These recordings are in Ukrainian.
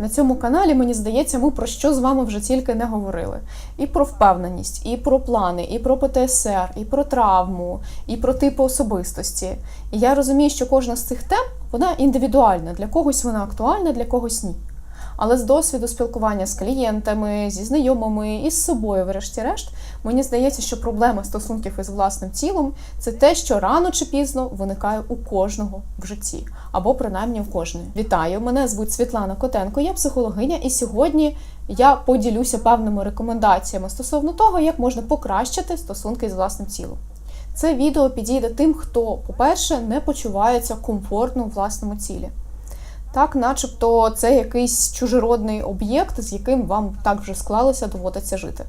На цьому каналі, мені здається, ми про що з вами вже тільки не говорили. І про впевненість, і про плани, і про ПТСР, і про травму, і про типи особистості. І я розумію, що кожна з цих тем вона індивідуальна. Для когось вона актуальна, для когось ні. Але з досвіду спілкування з клієнтами, зі знайомими і з собою, врешті-решт, мені здається, що проблема стосунків із власним тілом це те, що рано чи пізно виникає у кожного в житті, або принаймні в кожної. Вітаю! Мене звуть Світлана Котенко, я психологиня, і сьогодні я поділюся певними рекомендаціями стосовно того, як можна покращити стосунки з власним тілом. Це відео підійде тим, хто, по-перше, не почувається комфортно у власному тілі. Так, начебто, це якийсь чужеродний об'єкт, з яким вам так вже склалося, доводиться жити.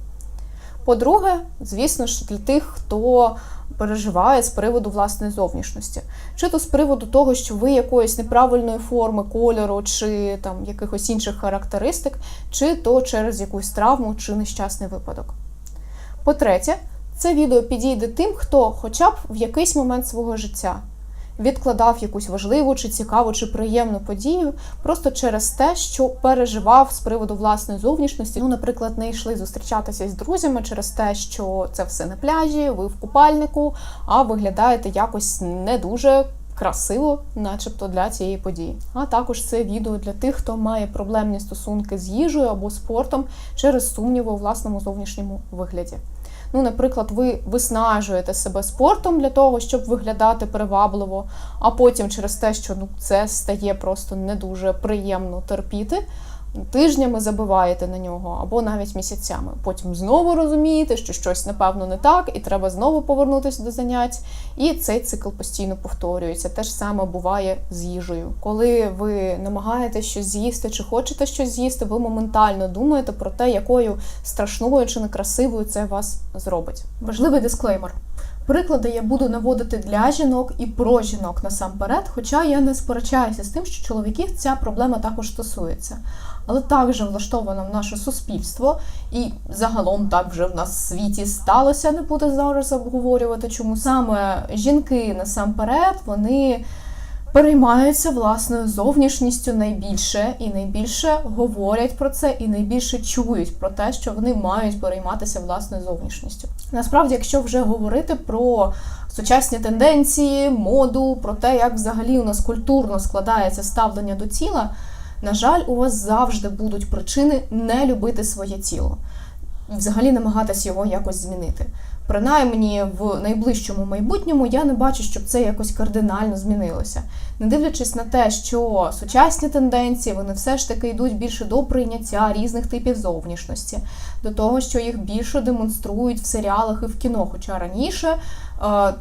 По-друге, звісно ж, для тих, хто переживає з приводу власної зовнішності, чи то з приводу того, що ви якоїсь неправильної форми, кольору, чи там якихось інших характеристик, чи то через якусь травму чи нещасний випадок. По-третє, це відео підійде тим, хто хоча б в якийсь момент свого життя відкладав якусь важливу, чи цікаву, чи приємну подію просто через те, що переживав з приводу власної зовнішності. Ну, наприклад, не йшли зустрічатися з друзями через те, що це все на пляжі, ви в купальнику, а виглядаєте якось не дуже. Красиво, начебто, для цієї події. А також це відео для тих, хто має проблемні стосунки з їжею або спортом через сумніви у власному зовнішньому вигляді. Ну, наприклад, ви виснажуєте себе спортом для того, щоб виглядати привабливо, а потім через те, що ну це стає просто не дуже приємно терпіти. Тижнями забиваєте на нього або навіть місяцями. Потім знову розумієте, що щось напевно не так, і треба знову повернутися до занять. І цей цикл постійно повторюється. Те ж саме буває з їжею. Коли ви намагаєтесь щось з'їсти чи хочете щось з'їсти, ви моментально думаєте про те, якою страшною чи некрасивою це вас зробить. Важливий дисклеймер. Приклади я буду наводити для жінок і про жінок насамперед, хоча я не сперечаюся з тим, що чоловіків ця проблема також стосується. Але так же влаштовано в наше суспільство, і загалом так вже в нас в світі сталося, не буде зараз обговорювати, чому саме жінки насамперед вони переймаються власною зовнішністю найбільше і найбільше говорять про це, і найбільше чують про те, що вони мають перейматися власною зовнішністю. Насправді, якщо вже говорити про сучасні тенденції, моду, про те, як взагалі у нас культурно складається ставлення до тіла. На жаль, у вас завжди будуть причини не любити своє тіло, взагалі намагатись його якось змінити. Принаймні в найближчому майбутньому я не бачу, щоб це якось кардинально змінилося. Не дивлячись на те, що сучасні тенденції вони все ж таки йдуть більше до прийняття різних типів зовнішності, до того, що їх більше демонструють в серіалах і в кіно. Хоча раніше е,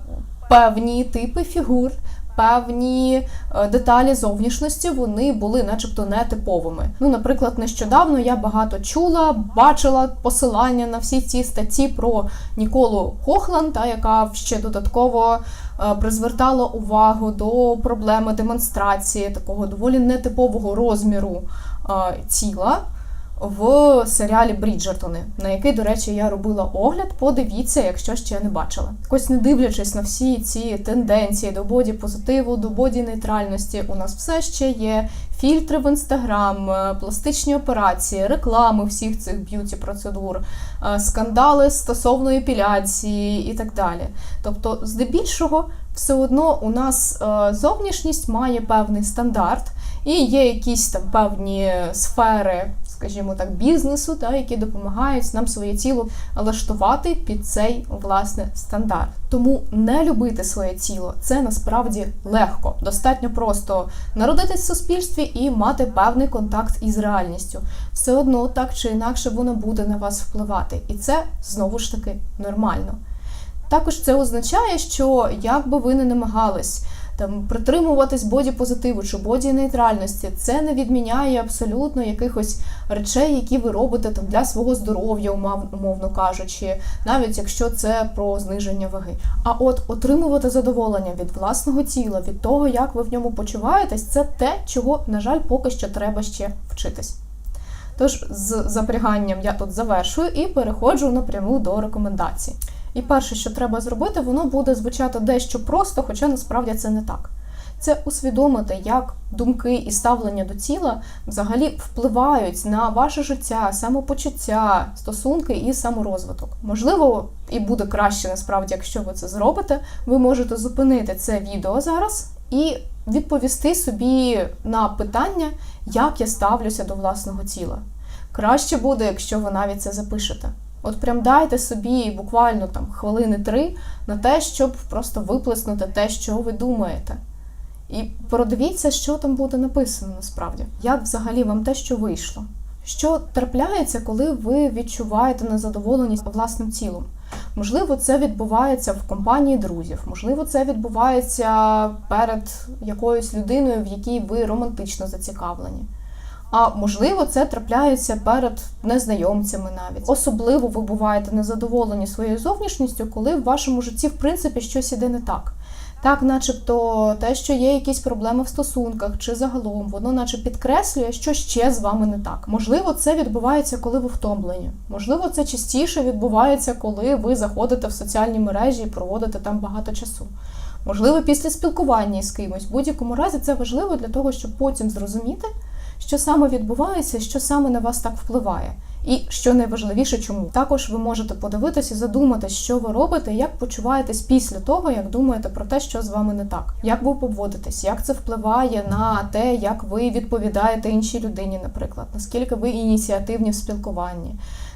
певні типи фігур певні е, деталі зовнішності вони були, начебто, нетиповими. Ну, наприклад, нещодавно я багато чула, бачила посилання на всі ці статті про Ніколу Хохлан, та яка ще додатково е, призвертала увагу до проблеми демонстрації такого доволі нетипового розміру е, тіла в серіалі Бріджертони, на який, до речі, я робила огляд. Подивіться, якщо ще не бачила. Ось не дивлячись на всі ці тенденції до боді позитиву, до боді нейтральності, у нас все ще є фільтри в інстаграм, е, пластичні операції, реклами всіх цих б'юті процедур, е, скандали стосовно епіляції і так далі. Тобто, здебільшого, все одно у нас е, зовнішність має певний стандарт. І є якісь там певні сфери скажімо так, бізнесу, та, які допомагають нам своє тіло лаштувати під цей власне стандарт. Тому не любити своє тіло це насправді легко. Достатньо просто народитись в суспільстві і мати певний контакт із реальністю. Все одно так чи інакше воно буде на вас впливати, і це знову ж таки нормально. Також це означає, що як би ви не намагались там притримуватись боді-позитиву чи боді-нейтральності, це не відміняє абсолютно якихось речей, які ви робите там для свого здоров'я, умовно кажучи, навіть якщо це про зниження ваги. А от отримувати задоволення від власного тіла, від того, як ви в ньому почуваєтесь, це те, чого, на жаль, поки що треба ще вчитись. Тож, з запряганням я тут завершую і переходжу напряму до рекомендацій. І перше, що треба зробити, воно буде звучати дещо просто, хоча насправді це не так. це усвідомити, як думки і ставлення до тіла взагалі впливають на ваше життя, самопочуття, стосунки і саморозвиток. Можливо, і буде краще насправді, якщо ви це зробите. Ви можете зупинити це відео зараз і відповісти собі на питання, як я ставлюся до власного тіла. Краще буде, якщо ви навіть це запишете. От прям дайте собі буквально там хвилини три на те, щоб просто виплеснути те, що ви думаєте. І продивіться, що там буде написано насправді. Як взагалі вам те, що вийшло? Що трапляється, коли ви відчуваєте незадоволеність власним тілом? Можливо, це відбувається в компанії друзів, можливо, це відбувається перед якоюсь людиною, в якій ви романтично зацікавлені. А можливо, це трапляється перед незнайомцями навіть. Особливо ви буваєте незадоволені своєю зовнішністю, коли в вашому житті, в принципі, щось іде не так. Так, начебто, те, що є якісь проблеми в стосунках чи загалом, воно наче підкреслює, що ще з вами не так. Можливо, це відбувається, коли ви втомлені. Можливо, це частіше відбувається, коли ви заходите в соціальні мережі і проводите там багато часу. Можливо, після спілкування з кимось. В будь-якому разі це важливо для того, щоб потім зрозуміти, що саме відбувається, що саме на вас так впливає. І що найважливіше, чому також ви можете подивитися і задуматися, що ви робите, як почуваєтесь після того, як думаєте про те, що з вами не так, як ви поводитесь, як це впливає на те, як ви відповідаєте іншій людині, наприклад, наскільки ви ініціативні в спілкуванні.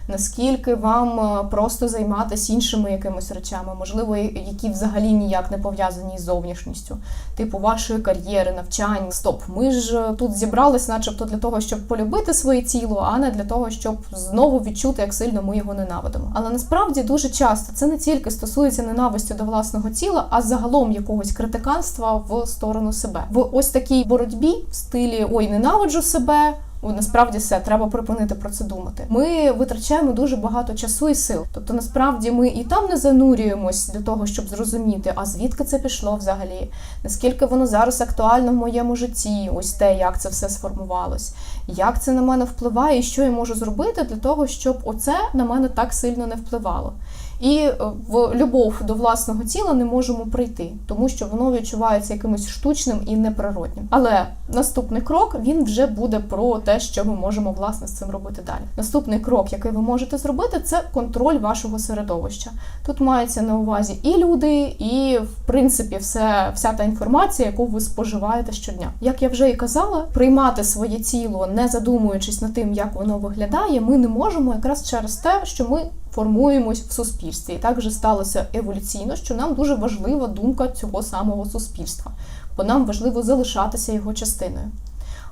Наскільки вам е, просто займатися іншими якимись речами, можливо, які взагалі ніяк не пов'язані з зовнішністю, типу вашої кар'єри, навчань. Стоп, ми ж тут зібрались, начебто, для того, щоб полюбити своє тіло, а не для того, щоб знову відчути, як сильно ми його ненавидимо. Але насправді дуже часто це не тільки стосується ненависті до власного тіла, а загалом якогось критиканства в сторону себе. В ось такій боротьбі в стилі Ой, ненавиджу себе. Насправді все треба припинити про це думати. Ми витрачаємо дуже багато часу і сил. Тобто, насправді, ми і там не занурюємось для того, щоб зрозуміти, а звідки це пішло взагалі, наскільки воно зараз актуально в моєму житті, ось те, як це все сформувалось, як це на мене впливає, і що я можу зробити для того, щоб оце на мене так сильно не впливало. І е, в любов до власного тіла не можемо прийти, тому що воно відчувається якимось штучним і неприроднім. Але наступний крок він вже буде про те, що ми можемо власне з цим робити далі. Наступний крок, який ви можете зробити, це контроль вашого середовища. Тут мається на увазі і люди, і в принципі все, вся та інформація, яку ви споживаєте щодня. Як я вже і казала, приймати своє тіло, не задумуючись над тим, як воно виглядає, ми не можемо якраз через те, що ми формуємось в суспільстві. І так же сталося еволюційно, що нам дуже важлива думка цього самого суспільства, бо нам важливо залишатися його частиною.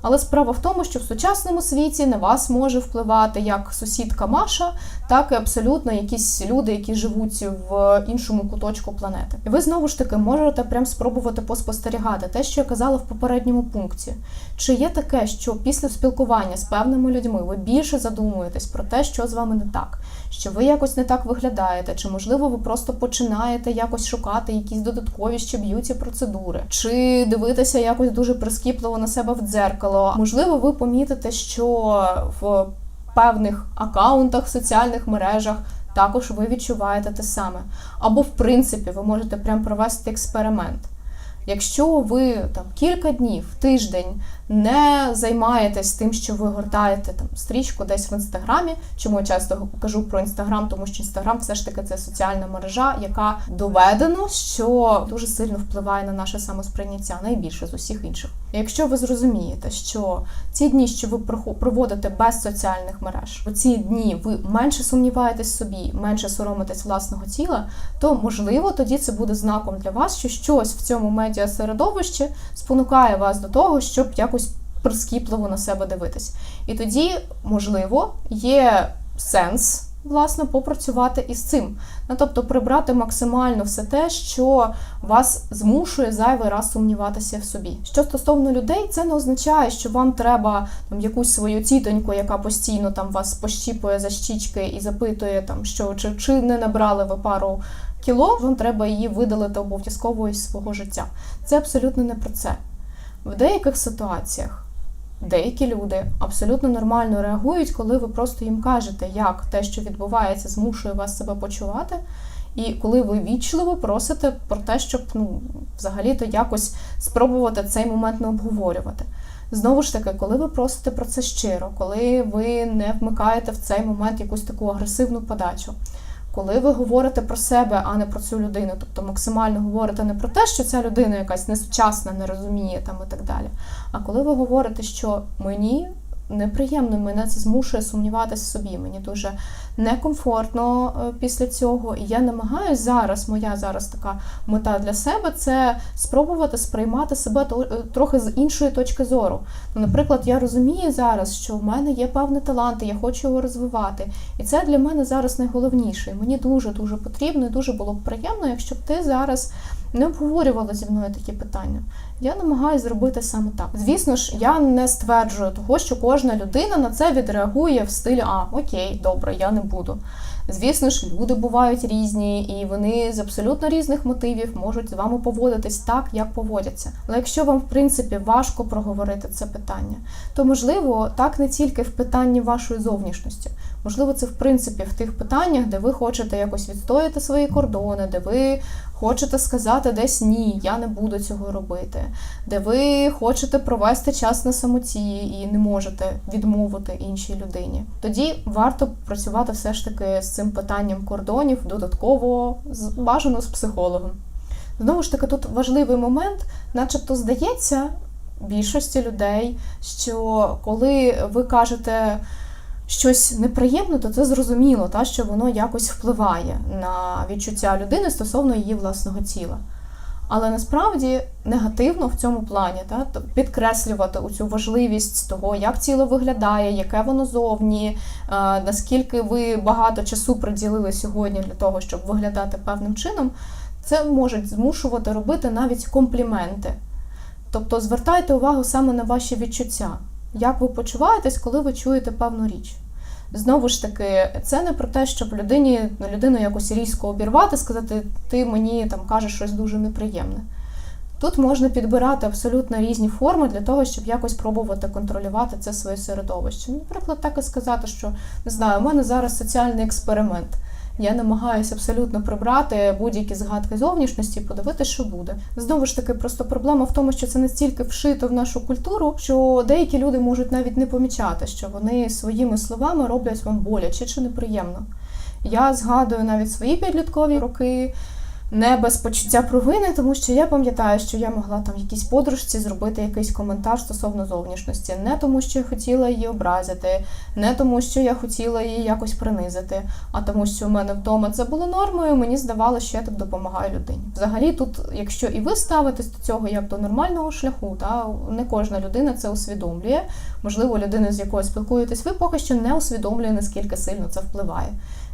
Але справа в тому, що в сучасному світі на вас може впливати як сусідка Маша, так і абсолютно якісь люди, які живуть в іншому куточку планети. І ви знову ж таки можете прям спробувати поспостерігати те, що я казала в попередньому пункті. Чи є таке, що після спілкування з певними людьми ви більше задумуєтесь про те, що з вами не так, що ви якось не так виглядаєте, чи можливо ви просто починаєте якось шукати якісь додаткові ще б'юті процедури, чи дивитися якось дуже прискіпливо на себе в дзеркало? Можливо, ви помітите, що в певних акаунтах, соціальних мережах також ви відчуваєте те саме. Або, в принципі, ви можете прям провести експеримент. Якщо ви там кілька днів, тиждень не займаєтесь тим, що ви гортаєте там стрічку десь в інстаграмі. Чому я часто кажу про інстаграм, тому що інстаграм все ж таки це соціальна мережа, яка доведено, що дуже сильно впливає на наше самосприйняття, найбільше з усіх інших. Якщо ви зрозумієте, що ці дні, що ви проводите без соціальних мереж, у ці дні ви менше сумніваєтесь собі, менше соромитесь власного тіла, то можливо тоді це буде знаком для вас, що щось в цьому медіасередовищі спонукає вас до того, щоб якось прискіпливо на себе дивитись. І тоді, можливо, є сенс. Власне, попрацювати із цим. Ну, тобто прибрати максимально все те, що вас змушує зайвий раз сумніватися в собі. Що стосовно людей, це не означає, що вам треба там якусь свою тітоньку, яка постійно там вас пощіпує за щічки і запитує, там що чи, чи не набрали ви пару кіло, вам треба її видалити обов'язково із свого життя. Це абсолютно не про це. В деяких ситуаціях деякі люди абсолютно нормально реагують, коли ви просто їм кажете, як те, що відбувається, змушує вас себе почувати, І коли ви вічливо просите про те, щоб ну, взагалі-то якось спробувати цей момент не обговорювати. Знову ж таки, коли ви просите про це щиро, коли ви не вмикаєте в цей момент якусь таку агресивну подачу, коли ви говорите про себе, а не про цю людину, тобто максимально говорите не про те, що ця людина якась несучасна, не розуміє там і так далі. А коли ви говорите, що мені неприємно, мене це змушує сумніватися в собі, мені дуже некомфортно е, після цього. І я намагаюся зараз, моя зараз така мета для себе це спробувати сприймати себе е, трохи з іншої точки зору. Ну, наприклад, я розумію зараз, що в мене є певний талант, і я хочу його розвивати. І це для мене зараз найголовніше. Мені дуже дуже потрібно і дуже було б приємно, якщо б ти зараз не обговорювала зі мною такі питання. Я намагаюся зробити саме так. Звісно ж, я не стверджую того, що кожна людина на це відреагує в стилі А, окей, добре, я не буду. Звісно ж, люди бувають різні, і вони з абсолютно різних мотивів можуть з вами поводитись так, як поводяться. Але якщо вам, в принципі, важко проговорити це питання, то можливо так не тільки в питанні вашої зовнішності. Можливо, це в принципі в тих питаннях, де ви хочете якось відстояти свої кордони, де ви хочете сказати десь ні, я не буду цього робити, де ви хочете провести час на самоті і не можете відмовити іншій людині. Тоді варто працювати все ж таки з цим питанням кордонів додатково бажано з психологом. Знову ж таки, тут важливий момент, начебто здається більшості людей, що коли ви кажете щось неприємне, то це зрозуміло, та, що воно якось впливає на відчуття людини стосовно її власного тіла. Але насправді негативно в цьому плані та, підкреслювати цю важливість того, як тіло виглядає, яке воно зовні, е, наскільки ви багато часу приділили сьогодні для того, щоб виглядати певним чином, це може змушувати робити навіть компліменти. Тобто звертайте увагу саме на ваші відчуття, як ви почуваєтесь, коли ви чуєте певну річ. Знову ж таки, це не про те, щоб людині людину якось різко обірвати, сказати, ти мені там кажеш щось дуже неприємне. Тут можна підбирати абсолютно різні форми для того, щоб якось пробувати контролювати це своє середовище. Наприклад, так і сказати, що не знаю, у мене зараз соціальний експеримент. Я намагаюся абсолютно прибрати будь-які згадки зовнішності, подивитися, що буде. Знову ж таки, просто проблема в тому, що це настільки вшито в нашу культуру, що деякі люди можуть навіть не помічати, що вони своїми словами роблять вам боляче чи неприємно. Я згадую навіть свої підліткові роки. Не без почуття провини, тому що я пам'ятаю, що я могла там якійсь подружці зробити якийсь коментар стосовно зовнішності, не тому, що я хотіла її образити, не тому, що я хотіла її якось принизити, а тому, що в мене вдома це було нормою. Мені здавалося, що я так допомагаю людині. Взагалі, тут, якщо і ви ставитесь до цього як до нормального шляху, та не кожна людина це усвідомлює. Можливо, людина, з якою спілкуєтесь, ви поки що не усвідомлює, наскільки сильно це впливає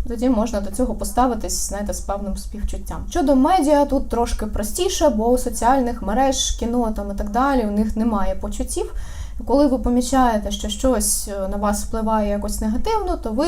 тоді можна до цього поставитись знаєте, з певним співчуттям. Щодо медіа, тут трошки простіше, бо у соціальних мереж, кіно там і так далі у них немає почуттів. Коли ви помічаєте, що щось на вас впливає якось негативно, то ви.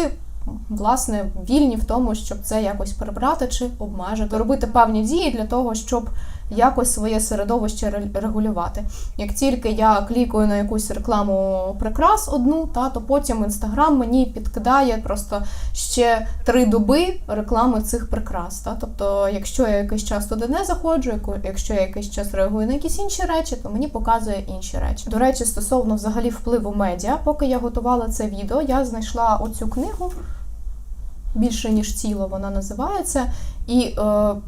Власне, вільні в тому, щоб це якось перебрати чи обмежити, робити певні дії для того, щоб якось своє середовище регулювати. Як тільки я клікаю на якусь рекламу прикрас одну, та то потім інстаграм мені підкидає просто ще три доби реклами цих прикрас. Та? Тобто, якщо я якийсь час туди не заходжу, якщо я якийсь час реагую на якісь інші речі, то мені показує інші речі. До речі, стосовно взагалі впливу медіа, поки я готувала це відео, я знайшла оцю книгу. Більше ніж тіло вона називається. І е,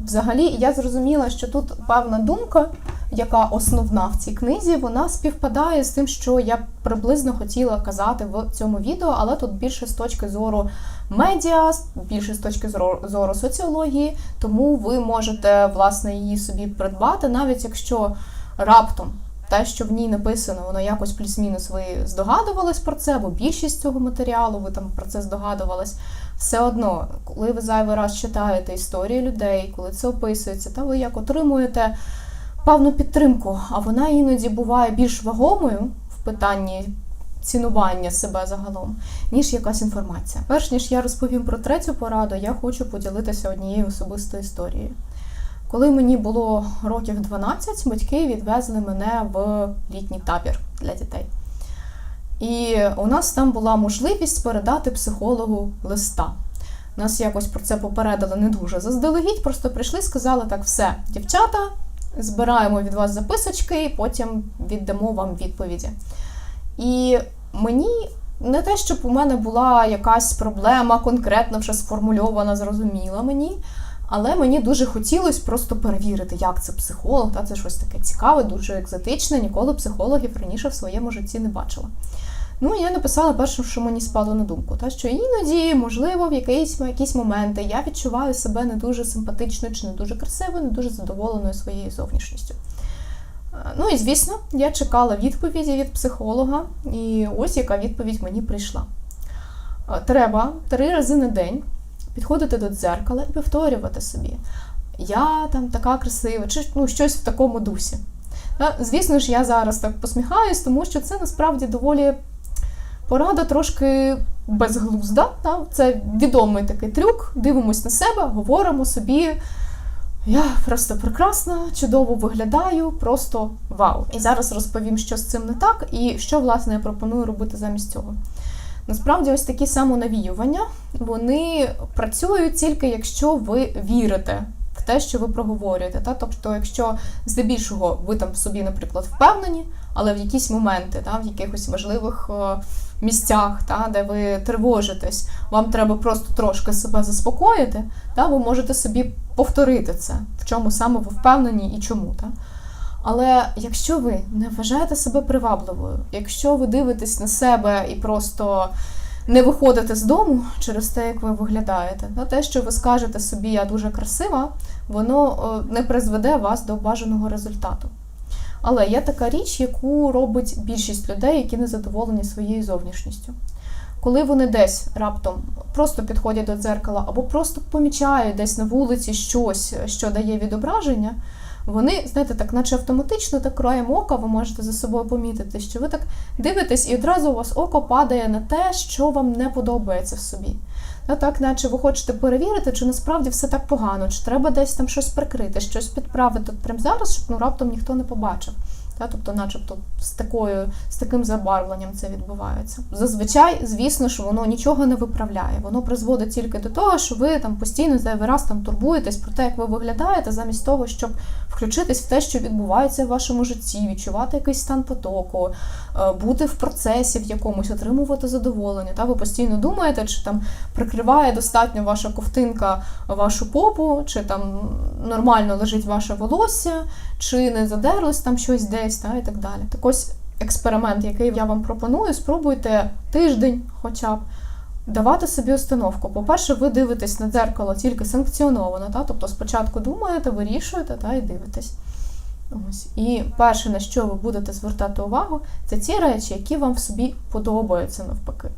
взагалі я зрозуміла, що тут певна думка, яка основна в цій книзі, вона співпадає з тим, що я приблизно хотіла казати в цьому відео, але тут більше з точки зору медіа, більше з точки зору соціології, тому ви можете власне її собі придбати, навіть якщо раптом. Те, що в ній написано, воно якось плюс-мінус ви здогадувались про це, бо більшість цього матеріалу ви там про це здогадувались. Все одно, коли ви зайвий раз читаєте історії людей, коли це описується, та ви як отримуєте певну підтримку, а вона іноді буває більш вагомою в питанні цінування себе загалом, ніж якась інформація. Перш ніж я розповім про третю пораду, я хочу поділитися однією особистою історією. Коли мені було років 12, батьки відвезли мене в літній табір для дітей. І у нас там була можливість передати психологу листа. Нас якось про це попередили не дуже заздалегідь, просто прийшли, сказали так, все, дівчата, збираємо від вас записочки, і потім віддамо вам відповіді. І мені не те, щоб у мене була якась проблема конкретно вже сформульована, зрозуміла мені. Але мені дуже хотілося просто перевірити, як це психолог. Та це щось таке цікаве, дуже екзотичне. Ніколи психологів раніше в своєму житті не бачила. Ну, я написала перше, що мені спало на думку, та що іноді, можливо, в якісь, якісь моменти я відчуваю себе не дуже симпатичною чи не дуже красивою, не дуже задоволеною своєю зовнішністю. Е, Ну і звісно, я чекала відповіді від психолога, і ось яка відповідь мені прийшла. Е, Треба три рази на день підходити до дзеркала і повторювати собі: я там така красива, чи ну, щось в такому дусі. Та, Звісно ж, я зараз так посміхаюсь, тому що це насправді доволі порада трошки безглузда. Та? Це відомий такий трюк. Дивимось на себе, говоримо собі. Я просто прекрасна, чудово виглядаю, просто вау. І зараз розповім, що з цим не так, і що власне я пропоную робити замість цього. Насправді, ось такі самонавіювання вони працюють тільки якщо ви вірите в те, що ви проговорюєте. Та? Тобто, якщо здебільшого ви там в собі, наприклад, впевнені, але в якісь моменти, та, в якихось важливих е, місцях, та, де ви тривожитесь, вам треба просто трошки себе заспокоїти, та, ви можете собі повторити це, в чому саме ви впевнені і чому. Та. Але якщо ви не вважаєте себе привабливою, якщо ви дивитесь на себе і просто не виходите з дому через те, як ви виглядаєте, на те, що ви скажете собі я дуже красива, воно е, не призведе вас до бажаного результату. Але є така річ, яку робить більшість людей, які не задоволені своєю зовнішністю. Коли вони десь раптом просто підходять до дзеркала або просто помічають десь на вулиці щось, що дає відображення, вони, знаєте, так, наче автоматично, так краєм ока, ви можете за собою помітити, що ви так дивитесь, і одразу у вас око падає на те, що вам не подобається в собі. Та так, наче ви хочете перевірити, чи насправді все так погано, чи треба десь там щось прикрити, щось підправити прямо зараз, щоб ну раптом ніхто не побачив. Та, тобто, начебто, з такою, з таким забарвленням це відбувається. Зазвичай, звісно ж, воно нічого не виправляє. Воно призводить тільки до того, що ви там постійно зайвий раз там турбуєтесь про те, як ви виглядаєте, замість того, щоб включитись в те, що відбувається в вашому житті, відчувати якийсь стан потоку, е, бути в процесі в якомусь, отримувати задоволення. Та ви постійно думаєте, чи там прикриває достатньо ваша ковтинка вашу попу, чи там нормально лежить ваше волосся, чи не задерлось там щось десь, та, і так далі. Так ось експеримент, який я вам пропоную, спробуйте тиждень хоча б. Давати собі установку. По-перше, ви дивитесь на дзеркало тільки санкціоновано, та? тобто спочатку думаєте, вирішуєте та, і дивитесь. Ось. І перше, на що ви будете звертати увагу, це ті речі, які вам в собі подобаються навпаки.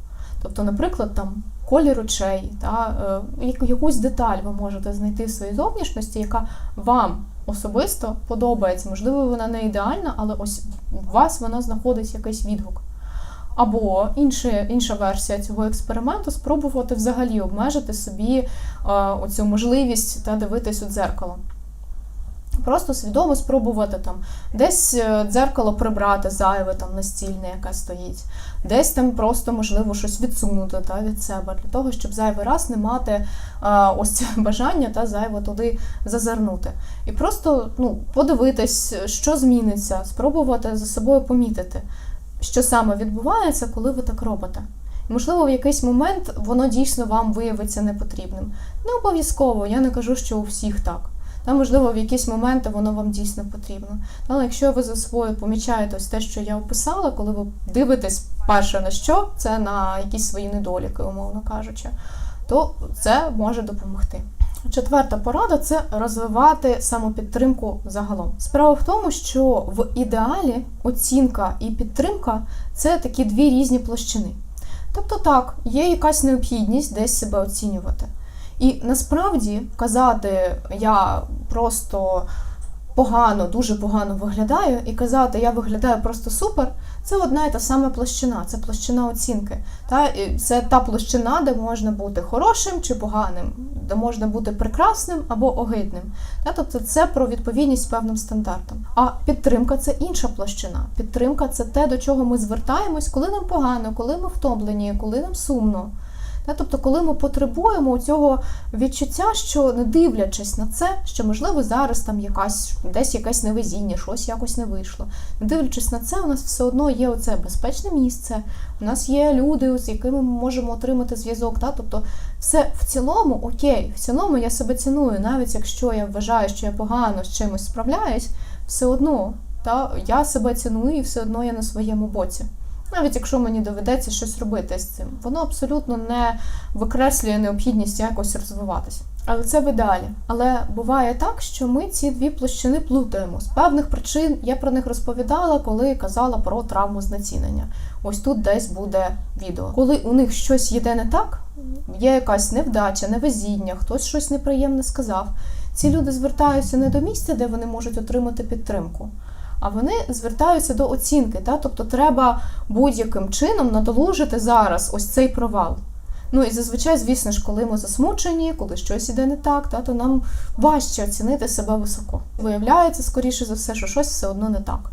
Тобто, наприклад, там колір очей, та, е, якусь деталь ви можете знайти в своїй зовнішності, яка вам особисто подобається. Можливо, вона не ідеальна, але ось у вас вона знаходить якийсь відгук. Або інша, інша версія цього експерименту спробувати взагалі обмежити собі е, оцю можливість та дивитись у дзеркало. Просто свідомо спробувати там десь е, дзеркало прибрати зайве там настільне, яке стоїть, десь там просто можливо щось відсунути та, від себе, для того, щоб зайвий раз не мати е, ось це бажання та зайво туди зазирнути. І просто ну, подивитись, що зміниться, спробувати за собою помітити, що саме відбувається, коли ви так робите. Можливо, в якийсь момент воно дійсно вам виявиться непотрібним. Не обов'язково, я не кажу, що у всіх так. Та, можливо, в якісь моменти воно вам дійсно потрібно. Але якщо ви за собою помічаєте ось те, що я описала, коли ви дивитесь перше на що, це на якісь свої недоліки, умовно кажучи, то це може допомогти. Четверта порада це розвивати самопідтримку загалом. Справа в тому, що в ідеалі оцінка і підтримка це такі дві різні площини. Тобто, так, є якась необхідність десь себе оцінювати. І насправді казати я просто погано, дуже погано виглядаю, і казати я виглядаю просто супер, це одна і та сама площина, це площина оцінки. Та? Це та площина, де можна бути хорошим чи поганим, де можна бути прекрасним або огидним. Та? Тобто це про відповідність певним стандартам. А підтримка це інша площина. Підтримка це те, до чого ми звертаємось, коли нам погано, коли ми втомлені, коли нам сумно. Тобто, коли ми потребуємо цього відчуття, що не дивлячись на це, що можливо зараз там якась десь якесь невезіння, щось якось не вийшло. Не дивлячись на це, у нас все одно є оце безпечне місце. У нас є люди, з якими ми можемо отримати зв'язок. Тобто, все в цілому окей, в цілому я себе ціную, навіть якщо я вважаю, що я погано з чимось справляюсь, все одно та я себе ціную і все одно я на своєму боці. Навіть якщо мені доведеться щось робити з цим, воно абсолютно не викреслює необхідність якось розвиватися. Але це в ідеалі. Але буває так, що ми ці дві площини плутаємо. З певних причин я про них розповідала, коли казала про травму знецінення. Ось тут десь буде відео. Коли у них щось йде не так, є якась невдача, невезіння, хтось щось неприємне сказав. Ці люди звертаються не до місця, де вони можуть отримати підтримку, а вони звертаються до оцінки. Та? Тобто треба будь-яким чином надолужити зараз ось цей провал. Ну і зазвичай, звісно ж, коли ми засмучені, коли щось іде не так, та, то нам важче оцінити себе високо. Виявляється, скоріше за все, що щось все одно не так.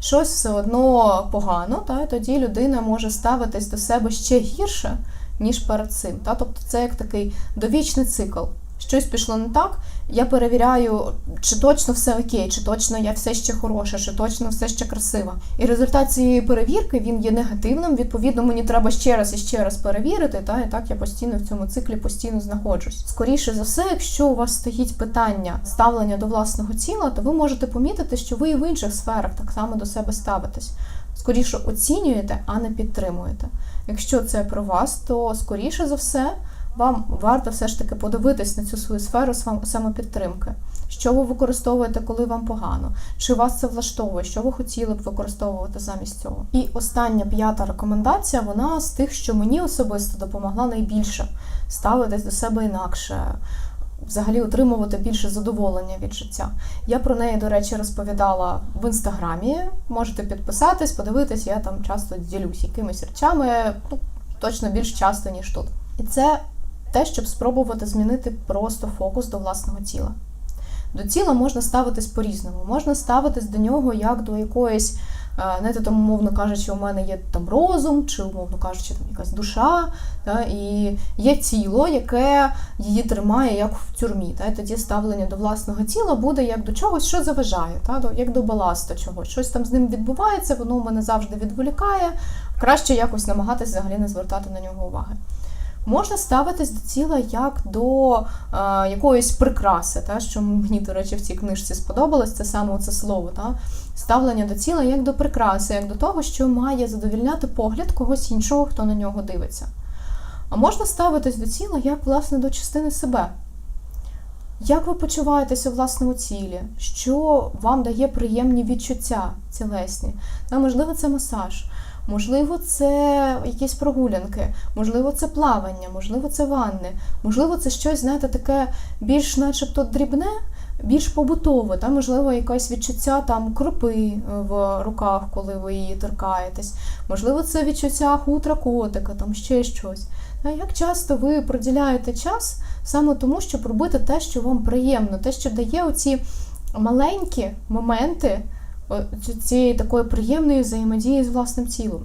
Щось все одно погано, та, і тоді людина може ставитись до себе ще гірше, ніж перед цим. Та? Тобто це як такий довічний цикл. Щось пішло не так, я перевіряю, чи точно все окей, чи точно я все ще хороша, чи точно все ще красива. І результат цієї перевірки він є негативним. Відповідно, мені треба ще раз і ще раз перевірити. Та і так я постійно в цьому циклі постійно знаходжусь. Скоріше за все, якщо у вас стоїть питання ставлення до власного тіла, то ви можете помітити, що ви і в інших сферах так само до себе ставитесь. Скоріше оцінюєте, а не підтримуєте. Якщо це про вас, то скоріше за все вам варто все ж таки подивитись на цю свою сферу самопідтримки. Що ви використовуєте, коли вам погано? Чи вас це влаштовує? Що ви хотіли б використовувати замість цього? І остання п'ята рекомендація, вона з тих, що мені особисто допомогла найбільше ставитись до себе інакше. Взагалі отримувати більше задоволення від життя. Я про неї, до речі, розповідала в інстаграмі. Можете підписатись, подивитись, я там часто ділюсь якимись речами, ну точно більш часто, ніж тут. І це те, щоб спробувати змінити просто фокус до власного тіла. До тіла можна ставитись по-різному. Можна ставитись до нього як до якоїсь, знаєте, там, умовно кажучи, у мене є там розум, чи, умовно кажучи, там якась душа, та, і є тіло, яке її тримає як в тюрмі. Та, і тоді ставлення до власного тіла буде як до чогось, що заважає, та, як до баласта чогось. Щось там з ним відбувається, воно мене завжди відволікає. Краще якось намагатись взагалі не звертати на нього уваги. Можна ставитись до тіла як до е, якоїсь прикраси, та, що мені, до речі, в цій книжці сподобалось, це саме це слово. Та, Ставлення до тіла як до прикраси, як до того, що має задовільняти погляд когось іншого, хто на нього дивиться. А можна ставитись до тіла як, власне, до частини себе. Як ви почуваєтеся у власному тілі? Що вам дає приємні відчуття тілесні? Та, можливо, це масаж. Можливо, це якісь прогулянки, можливо, це плавання, можливо, це ванни, можливо, це щось, знаєте, таке більш начебто дрібне, більш побутове, та, можливо, якесь відчуття там кропи в руках, коли ви її торкаєтесь. Можливо, це відчуття хутра котика, там ще щось. А як часто ви приділяєте час саме тому, щоб робити те, що вам приємно, те, що дає оці маленькі моменти цієї такої приємної взаємодії з власним тілом.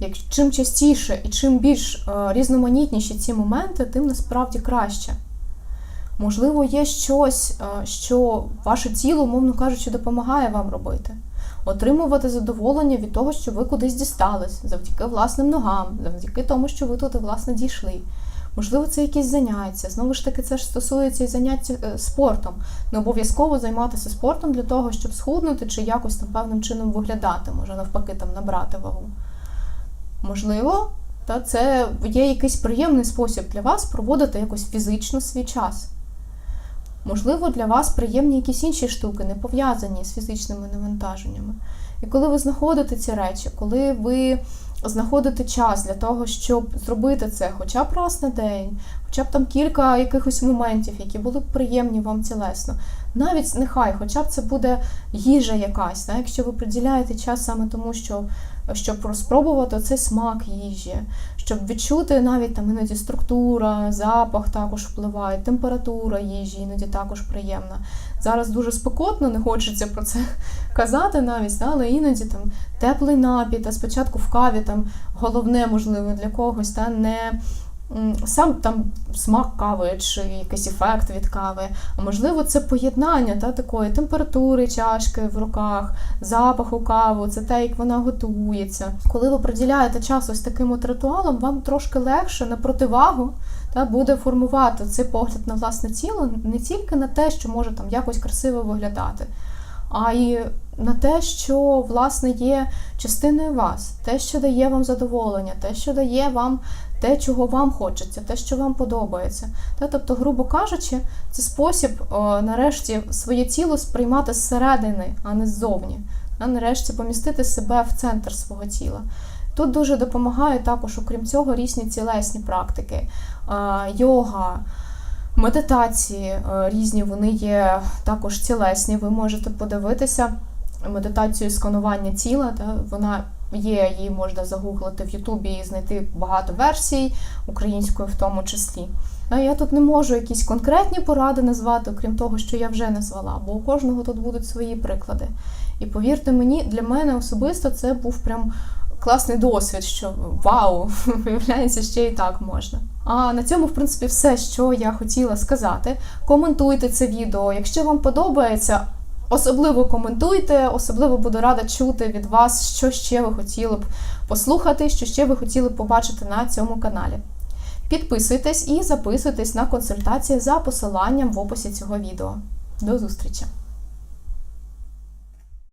Як чим частіше і чим більш різноманітніші ці моменти, тим насправді краще. Можливо, є щось, що ваше тіло, умовно кажучи, допомагає вам робити. Отримувати задоволення від того, що ви кудись дістались, завдяки власним ногам, завдяки тому, що ви тут власне дійшли. Можливо, це якісь заняття. Знову ж таки, це ж стосується і занять спортом. Не обов'язково займатися спортом для того, щоб схуднути чи якось там певним чином виглядати, може навпаки там набрати вагу. Можливо, та це є якийсь приємний спосіб для вас проводити якось фізично свій час. Можливо, для вас приємні якісь інші штуки, не пов'язані з фізичними навантаженнями. І коли ви знаходите ці речі, коли ви знаходите час для того, щоб зробити це хоча б раз на день, хоча б там кілька якихось моментів, які були б приємні вам тілесно. Навіть нехай, хоча б це буде їжа якась, так? якщо ви приділяєте час саме тому, що щоб розпробувати цей смак їжі, щоб відчути навіть там іноді структура, запах також впливає, температура їжі іноді також приємна. Зараз дуже спекотно, не хочеться про це казати навіть, але іноді там теплий напій, та спочатку в каві там головне, можливо, для когось, та не сам там смак кави чи якийсь ефект від кави, а можливо, це поєднання та, такої температури чашки в руках, запаху кави, це те, як вона готується. Коли ви приділяєте час ось таким от ритуалом, вам трошки легше на противагу та буде формувати цей погляд на власне тіло не тільки на те, що може там якось красиво виглядати, а й на те, що власне є частиною вас, те, що дає вам задоволення, те, що дає вам те, чого вам хочеться, те, що вам подобається. Та, тобто, грубо кажучи, це спосіб о, нарешті своє тіло сприймати зсередини, а не ззовні. Та, нарешті помістити себе в центр свого тіла. Тут дуже допомагає також, окрім цього, різні цілесні практики, йога, медитації е, різні, вони є також цілесні. Ви можете подивитися медитацію сканування тіла. Та, вона є, її можна загуглити в Ютубі і знайти багато версій, українською в тому числі. Я тут не можу якісь конкретні поради назвати, окрім того, що я вже назвала, бо у кожного тут будуть свої приклади. І повірте мені, для мене особисто це був прям класний досвід, що вау, виявляється, ще і так можна. А на цьому, в принципі, все, що я хотіла сказати. Коментуйте це відео, якщо вам подобається. Особливо коментуйте, особливо буду рада чути від вас, що ще ви хотіли б послухати, що ще ви хотіли б побачити на цьому каналі. Підписуйтесь і записуйтесь на консультації за посиланням в описі цього відео. До зустрічі!